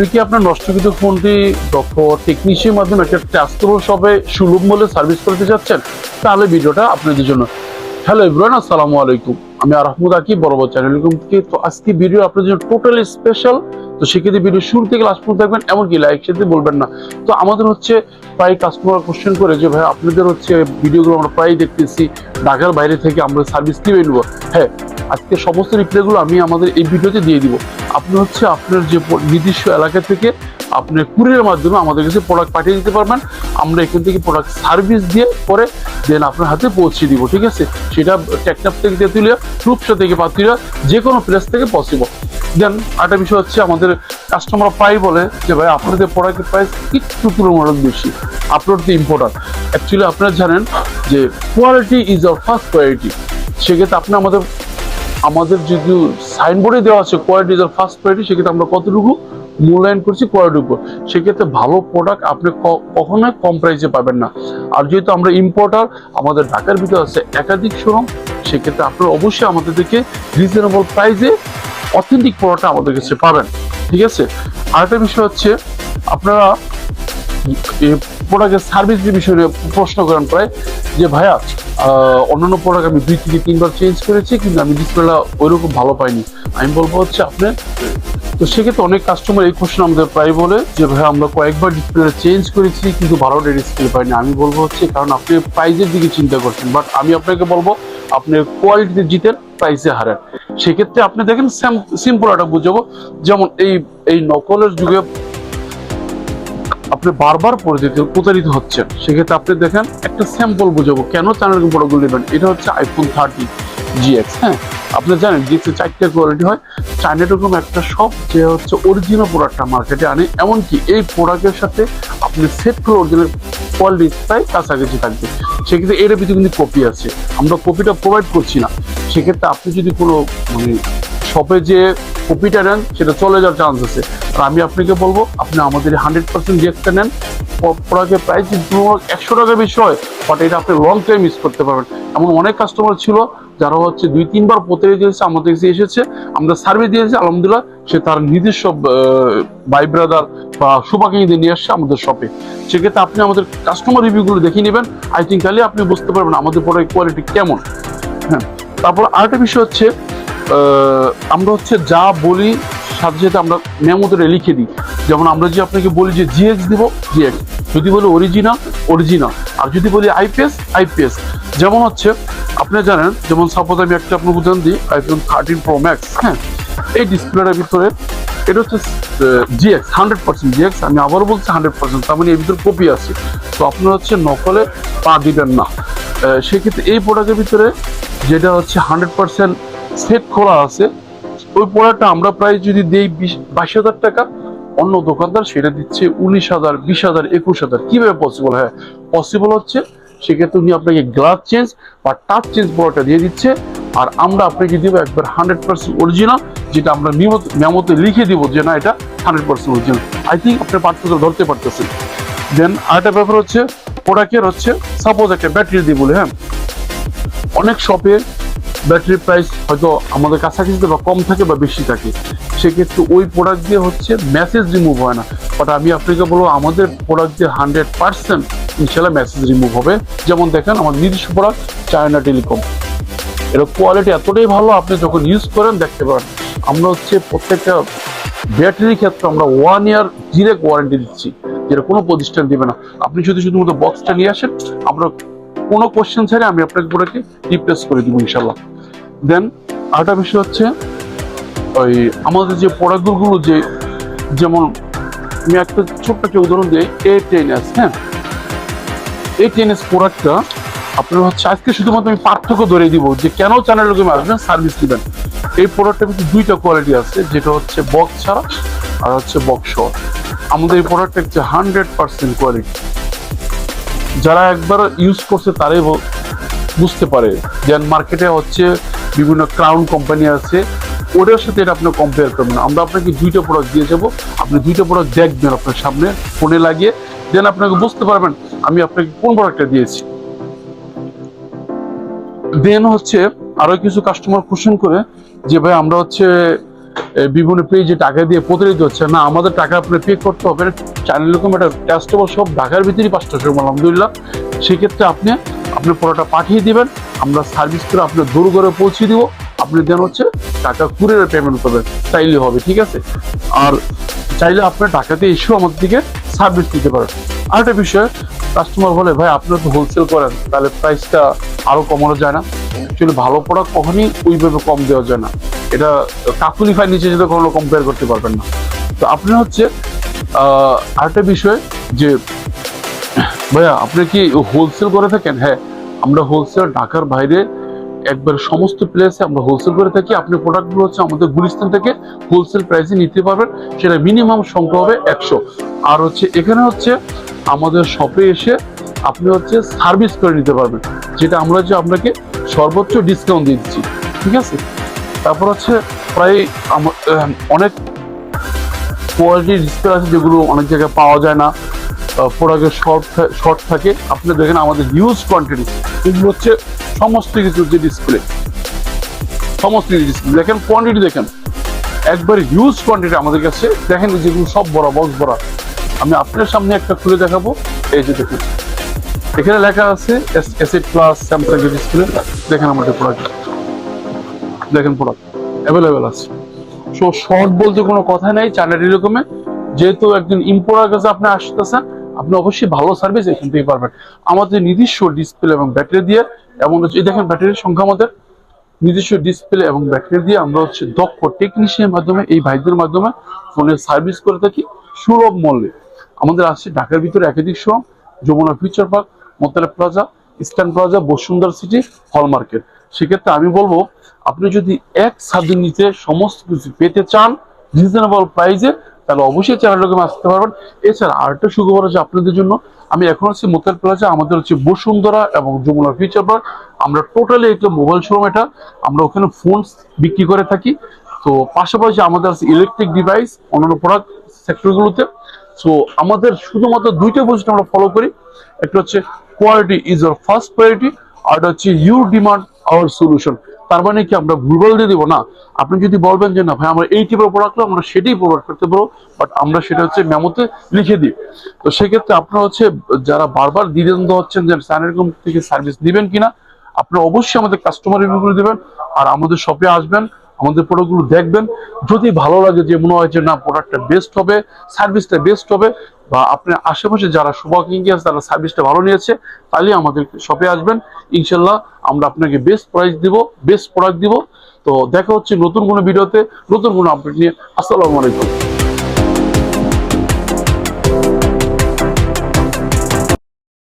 আপনি কি আপনার নষ্টকৃত ফোনটি দক্ষ টেকনিশিয়ানের মাধ্যমে একটা ট্রাস্টেবল শপে সুলভ মূল্যে সার্ভিস করতে চাচ্ছেন? তাহলে ভিডিওটা আপনাদের জন্য। হ্যালো ইব্রাহিম আসসালামু আলাইকুম। আমি আহমদ আকি বরাবর চ্যানেল থেকে। তো আজকে ভিডিও আপনাদের জন্য টোটালি স্পেশাল তো সেক্ষেত্রে ভিডিও শুরু থেকে লাস্ট পর্যন্ত দেখবেন, এমনকি লাইক সাথে বলবেন না। তো আমাদের হচ্ছে প্রায় কাস্টমার কোশ্চেন করে যে, ভাই, আপনাদের হচ্ছে ভিডিওগুলো আমরা প্রায় দেখতেছি। ঢাকার বাইরে থেকে আমরা সার্ভিস কিনে নেব হ্যাঁ আজকে সমস্ত রিপ্লাইগুলো আমি আমাদের এই ভিডিওতে দিয়ে দিব। আপনি হচ্ছে আপনার যে নির্দিষ্ট এলাকা থেকে আপনি কুরিয়ার মাধ্যমে আমাদের কাছে প্রোডাক্ট পাঠিয়ে দিতে পারবেন। আমরা এখান থেকে প্রোডাক্ট সার্ভিস দিয়ে পরে দেন আপনার হাতে পৌঁছে দিব, ঠিক আছে? সেটা টেকনাপ থেকে তেঁতুলিয়া রূপসা থেকে পাতুলিয়া যে কোনো প্লেস থেকে পসিবল দেন আরেকটা বিষয় হচ্ছে আমাদের কাস্টমার প্রায় বলে যে, ভাই, আপনাদের প্রোডাক্টের প্রাইস একটু তুলনামূলক বেশি। আপনার তো ইম্পর্টেন্ট অ্যাকচুয়ালি আপনারা জানেন যে quality is our first quality সেক্ষেত্রে আপনি আমাদের আমাদের যদি সাইনবোর্ডে দেওয়া আছে কোয়ালিটি ইজ ফার্স্ট কোয়ালিটি সেক্ষেত্রে আমরা কতটুকু মূল্যায়ন করছি কোয়ালিটির উপর। সেক্ষেত্রে ভালো প্রোডাক্ট আপনি কখনোই কম প্রাইসে পাবেন না। আর যেহেতু আমরা ইম্পোর্টার আমাদের ঢাকার ভিতরে আছে একাধিক শোরুম সেক্ষেত্রে আপনারা অবশ্যই আমাদের থেকে রিজনেবল প্রাইসে অথেন্টিক প্রোডাক্ট আমাদের কাছে পাবেন। ঠিক আছে? আরেকটা বিষয় হচ্ছে, আপনারা প্রোডাক্টের সার্ভিসের বিষয় প্রশ্ন করেন প্রায় যে, ভাইয়া অন্যান্য প্রোডাক্ট আমি দুই থেকে তিনবার চেঞ্জ করেছি, কিন্তু আমি ডিসপ্লেটা ওইরকম ভালো পাইনি। আমি বলব হচ্ছে আপনি তো সেক্ষেত্রে অনেক কাস্টমার এই কোশ্চেন আমাদের প্রায় বলে যে ভাই আমরা কয়েকবার ডিসপ্লে চেঞ্জ করেছি, কিন্তু ভালো ডিসপ্লে পাইনি। আমি বলব হচ্ছে, কারণ আপনি প্রাইজের দিকে চিন্তা করছেন বাট আমি আপনাকে বলব, আপনি কোয়ালিটিতে জিতেন প্রাইসে হারেন। সেক্ষেত্রে আপনি দেখেন সিম্পল একটা বুঝাবো, যেমন এই এই নকলের যুগে আপনি বারবার পরিচিত প্রতারিত হচ্ছেন। সেক্ষেত্রে আপনি দেখেন একটা স্যাম্পল বুঝাবো। কেন চ্যানেল প্রোডাক্টগুলো নেবেন এটা হচ্ছে আইফোন থার্টি জিএক্স হ্যাঁ? আপনি জানেন জিএক্স এর চারটে কোয়ালিটি হয়। চাইনা এরকম একটা সব যে হচ্ছে অরিজিনাল প্রোডাক্টটা মার্কেটে আনে। এমনকি এই প্রোডাক্টের সাথে আপনি সেট করে অরিজিনাল কোয়ালিটি প্রায় কাছাকাছি থাকবে। সেক্ষেত্রে এর ভিতরে কিন্তু কপি আছে। আমরা কপিটা প্রোভাইড করছি না। সেক্ষেত্রে আপনি যদি কোনো মানে শপে যে কপিটা নেন, সেটা চলে যাওয়ার চান্স আছে। আর আমি আপনাকে বলব, আপনি আমাদের হান্ড্রেড পার্সেন্ট রিয়েক্টটা নেন। প্রোডাক্টের প্রাইস একশো টাকা বেশি হয় বাট এটা আপনি লং টাইম ইউজ করতে পারবেন। এমন অনেক কাস্টমার ছিল, যারা হচ্ছে দুই, তিনবার প্রতিনিধি দিয়েছে আমাদের কাছে এসেছে, আমরা সার্ভে দিয়েছি, আলহামদুলিল্লাহ, সে তার নিজস্ব বাই ব্রাদার বা সুপাকিনীদের নিয়ে আসছে আমাদের শপে সেক্ষেত্রে আপনি আমাদের কাস্টমার রিভিউগুলো দেখে নেবেন। আই থিঙ্ক তাহলে আপনি বুঝতে পারবেন আমাদের প্রোডাক্ট কোয়ালিটি কেমন। হ্যাঁ তারপর আরেকটা বিষয় হচ্ছে আমরা হচ্ছে যা বলি, সাথে সাথে আমরা মেমোতে লিখে দিই। যেমন আমরা যে আপনাকে বলি যে জিএক্স দিব জিএক্স যদি বলি অরিজিনাল অরিজিনাল আর যদি বলি আইপিএস আইপিএস যেমন হচ্ছে, আপনি জানেন, যেমন সাপোজ আমি একটা আপনার উদাহরণ দিই আইফোন থার্টিন প্রো ম্যাক্স হ্যাঁ? এই ডিসপ্লেটার ভিতরে, এটা হচ্ছে জিএক্স হান্ড্রেড পার্সেন্ট জিএক্স আমি আবারও বলছি হান্ড্রেড পার্সেন্ট তার মানে এর ভিতরে কপি আছে। তো আপনার হচ্ছে নকলে পা দিবেন না। সেক্ষেত্রে এই প্রোডাক্টের ভিতরে, যেটা হচ্ছে হান্ড্রেড পার্সেন্ট সেট খোলা আছে। ওই প্রোডাক্টটা আমরা প্রায় যদি দেই বাইশ হাজার টাকা, অন্য দোকানদার সেটা দিচ্ছে উনিশ হাজার, বিশ হাজার, একুশ হাজার। কীভাবে পসিবল হ্যাঁ? পসিবল হচ্ছে সেক্ষেত্রে উনি আপনাকে গ্লাস চেঞ্জ বা টাচ চেঞ্জ প্রোডাক্টটা দিয়ে দিচ্ছে আর আমরা আপনাকে দিব একবার হান্ড্রেড পার্সেন্ট অরিজিনাল যেটা আমরা মেমোতে লিখে দিব যে না, এটা hundred percent original I think আপনি পার্থক্য ধরতে পারতেছেন। দেন আরেকটা ব্যাপার হচ্ছে প্রোডাক্টের হচ্ছে সাপোজ একটা ব্যাটারি দিয়ে বলে হ্যাঁ? অনেক শপে ব্যাটারি প্রাইস হয়তো আমাদের কাছাকাছি বা কম থাকে বা বেশি থাকে, সেক্ষেত্রে ওই প্রোডাক্ট দিয়ে হচ্ছে মেসেজ রিমুভ হয় না। বাট আমি আপনাকে বলব, আমাদের প্রোডাক্ট দিয়ে হান্ড্রেড পার্সেন্ট ইনশাল্লাহ মেসেজ রিমুভ হবে। যেমন দেখেন, আমার নিজস্ব প্রোডাক্ট চায়না টেলিকম এর কোয়ালিটি এতটাই ভালো, আপনি যখন ইউজ করেন, দেখতে পারেন। আমরা হচ্ছে প্রত্যেকটা ব্যাটারির ক্ষেত্রে আমরা ওয়ান ইয়ার ডিরেক্ট ওয়ারেন্টি দিচ্ছি, যেটা কোনো প্রতিষ্ঠান দিবে না। আপনি যদি শুধুমাত্র বক্সটা নিয়ে আসেন আমরা কোনো কোশ্চেন ছাড়া আমি আপনাকে পুরোকে রিপ্লেস করে দিব ইনশাল্লাহ। দেন আরেকটা বিষয় হচ্ছে, ওই আমাদের যে প্রোডাক্টগুলো যে, যেমন, আমি একটা ছোট্ট একটা উদাহরণ দিই এ টেন এস হ্যাঁ? এ টেন এস প্রোডাক্টটা আপনার হচ্ছে আজকে শুধুমাত্র আমি পার্থক্য ধরে দিব যে কেন চ্যানেল তুমি আসবেন সার্ভিস দিবেন। এই প্রোডাক্টের কিন্তু দুইটা কোয়ালিটি আছে, যেটা হচ্ছে বক্স ছাড়া আর হচ্ছে বক্স আমাদের এই প্রোডাক্টটা হচ্ছে হান্ড্রেড পার্সেন্ট কোয়ালিটি যারা একবার ইউজ করছে তারাই বুঝতে পারে যে মার্কেটে হচ্ছে বিভিন্ন ক্রাউন কোম্পানি আছে ওটার সাথে এটা আপনি কম্পেয়ার করবেন। আমরা আপনাকে দুইটা প্রোডাক্ট দিয়ে যাব। আপনি দুইটা প্রোডাক্ট দেখবেন আপনার সামনে, ফোনে লাগিয়ে। দেন আপনাকে বুঝতে পারবেন আমি আপনাকে কোন প্রোডাক্টটা দিয়েছি। দেন হচ্ছে আরও কিছু কাস্টমার কোশ্চেন করে যে, ভাই, আমরা হচ্ছে বিভিন্ন পেজে টাকা দিয়ে প্রতারিত হচ্ছে। না, আমাদের টাকা আপনি পে করতে হবে। চ্যানেল এরকম একটা টেস্টেবল সব ঢাকার ভিতরেই পাঁচটা শোরুম আলহামদুলিল্লাহ। সেক্ষেত্রে আপনি আপনি প্রোডাক্টটা পাঠিয়ে দিবেন, আমরা সার্ভিস করে আপনার দূর করে পৌঁছে দিব। আপনি দেন হচ্ছে টাকা কুরিয়ারে পেমেন্ট করবেন চাইলে হবে, ঠিক আছে? আর চাইলে আপনার টাকাতে এসেও আমার দিকে সার্ভিস দিতে পারেন। আরেকটা বিষয় কাস্টমার বলে, ভাই আপনারা তো হোলসেল করেন, তাহলে প্রাইসটা আরও কমানো যায় না। অ্যাকচুয়ালি ভালো প্রোডাক্ট কখনই ওইভাবে কম দেওয়া যায় না। এটা কাকুলি ফাই নিচে যেতে কখনো কম্পেয়ার করতে পারবেন না। তো আপনি হচ্ছে আরেকটা বিষয় যে ভাইয়া, আপনি কি হোলসেল করে থাকেন? হ্যাঁ আমরা হোলসেল ঢাকার বাইরে একবার সমস্ত প্লেসে আমরা হোলসেল করে থাকি। আপনি প্রোডাক্টগুলো হচ্ছে আমাদের গুলিস্তান থেকে হোলসেল প্রাইসে নিতে পারবেন। সেটা মিনিমাম সংখ্যা হবে একশো। আর হচ্ছে এখানে হচ্ছে আমাদের শপে এসে আপনি হচ্ছে সার্ভিস করে নিতে পারবেন। যেটা আমরা যে আপনাকে সর্বোচ্চ ডিসকাউন্ট দিচ্ছি। ঠিক আছে? তারপর হচ্ছে প্রায় অনেক কোয়ালিটি ডিসপ্লে আছে যেগুলো অনেক জায়গায় পাওয়া যায় না। প্রোডাক্টের শর্ট শর্ট থাকে। আপনি দেখেন আমাদের হিউজ কোয়ান্টিটি এগুলো হচ্ছে সমস্ত কিছু যে ডিসপ্লে সমস্ত কিছু ডিসপ্লে দেখেন কোয়ান্টিটি দেখেন। একবার হিউজ কোয়ান্টিটি আমাদের কাছে। দেখেন যেগুলো সব বড় বক্স বড়। আমি আপনার সামনে একটা খুলে দেখাবো। এই যে দেখুন। এখানে লেখা আছে এসএড প্লাস স্যামসাং ডিসপ্লে দেখেন আমাদের প্রোডাক্ট দেখেন প্রোডাক্ট অ্যাভেলেবেল আছে। সো শর্ট বলতে কোনো কথা নেই। চ্যানেল এরকমের যেহেতু একজন ইম্পোর্টার কাছে আপনি আসতেছেন আপনি অবশ্যই ভালো সার্ভিস এখান থেকে পারবেন আমাদের নিজস্ব ডিসপ্লে এবং ব্যাটারি দিয়ে, এমন হচ্ছে দেখেন ব্যাটারির সংখ্যা আমাদের। নিজস্ব ডিসপ্লে এবং ব্যাটারি দিয়ে আমরা হচ্ছে দক্ষ টেকনিশিয়ানের মাধ্যমে, এই ভাইদের মাধ্যমে ফোনের সার্ভিস করে থাকি সুলভ মূল্যে। আমাদের আসছে ঢাকার ভিতরে একাধিক showroom, Jamuna future park মোতালা Plaza Eastern Plaza Bashundhara City hall market সেক্ষেত্রে আমি বলব, আপনি যদি এক ছাদের নিচে সমস্ত কিছু পেতে চান রিজনেবল প্রাইসে তাহলে অবশ্যই চ্যানেলটাকে আসতে পারবেন। এছাড়া আরেকটা সুখবর আছে আপনাদের জন্য। আমি এখন হচ্ছে মোতাল প্লাজা, আমাদের হচ্ছে বসুন্ধরা এবং যমুনা ফিউচার পার্ক আমরা টোটালি একটা মোবাইল শোরুম এটা। আমরা ওখানে ফোন বিক্রি করে থাকি। তো পাশাপাশি আমাদের আছে ইলেকট্রিক ডিভাইস অন্যান্য প্রোডাক্ট সেক্টরগুলোতে সো আমাদের শুধুমাত্র দুইটা বৈশিষ্ট্য আমরা ফলো করি। একটা হচ্ছে quality is our first priority আর হচ্ছে ইউ ডিমান্ড আওয়ার সলিউশন তার মানে কি আমরা ভুলভাল দিয়ে দিব? না, আপনি যদি বলবেন যে, না ভাই, আমরা এই টাইপের প্রোডাক্ট আমরা সেটাই প্রোভাইড করতে পারব বাট আমরা সেটা হচ্ছে মেমোতে লিখে দিই। তো সেক্ষেত্রে আপনারা হচ্ছে, যারা বারবার দ্বিধান্ত হচ্ছেন যে স্যানেরকম থেকে সার্ভিস দিবেন কিনা? আপনারা অবশ্যই আমাদের কাস্টমার রিভিউ করে দিবেন, আর আমাদের শপে আসবেন। আমাদের প্রোডাক্টগুলো দেখবেন। যদি ভালো লাগে যে মনে হয় যে না প্রোডাক্টটা বেস্ট হবে সার্ভিসটা বেস্ট হবে, বা আপনার আশেপাশে যারা শুভাকাঙ্ক্ষী আছে, তারা সার্ভিসটা ভালো নিয়েছে, তাহলে আমাদের শপে আসবেন। ইনশাল্লাহ আমরা আপনাকে বেস্ট প্রাইস দিব বেস্ট প্রোডাক্ট দিব। তো দেখা হচ্ছে নতুন কোনো ভিডিওতে নতুন কোনো আপডেট নিয়ে। আসসালামু আলাইকুম।